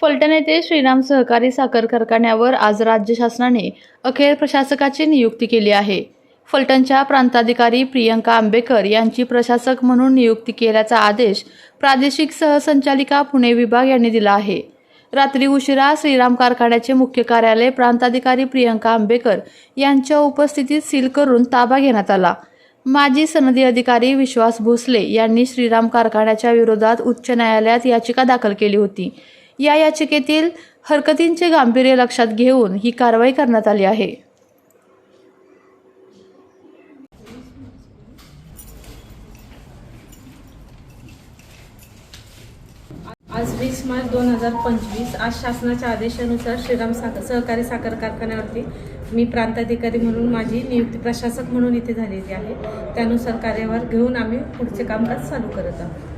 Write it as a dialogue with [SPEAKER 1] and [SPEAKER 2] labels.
[SPEAKER 1] फलटण येथे श्रीराम सहकारी साखर कारखान्यावर आज राज्य शासनाने अखेर प्रशासकाची नियुक्ती केली आहे. फलटणच्या प्रांताधिकारी प्रियंका आंबेकर यांची प्रशासक म्हणून नियुक्ती केल्याचा आदेश प्रादेशिक सहसंचालिका पुणे विभाग यांनी दिला आहे. रात्री उशिरा श्रीराम कारखान्याचे मुख्य कार्यालय प्रांताधिकारी प्रियंका आंबेकर यांच्या उपस्थितीत सील करून ताबा घेण्यात आला. माजी सनदी अधिकारी विश्वास भोसले यांनी श्रीराम कारखान्याच्या विरोधात उच्च न्यायालयात याचिका दाखल केली होती. या याचिकेतील हरकतींचे गांभीर्य लक्षात घेऊन ही कारवाई करण्यात आली आहे.
[SPEAKER 2] आज वीस मार्च दोन हजार पंचवीस आज शासनाच्या आदेशानुसार श्रीराम साखर सहकारी साखर कारखान्यावरती मी प्रांताधिकारी म्हणून माझी नियुक्ती प्रशासक म्हणून इथे झालेली आहे. त्यानुसार कार्यभार घेऊन आम्ही पुढचे कामकाज चालू करत आहोत.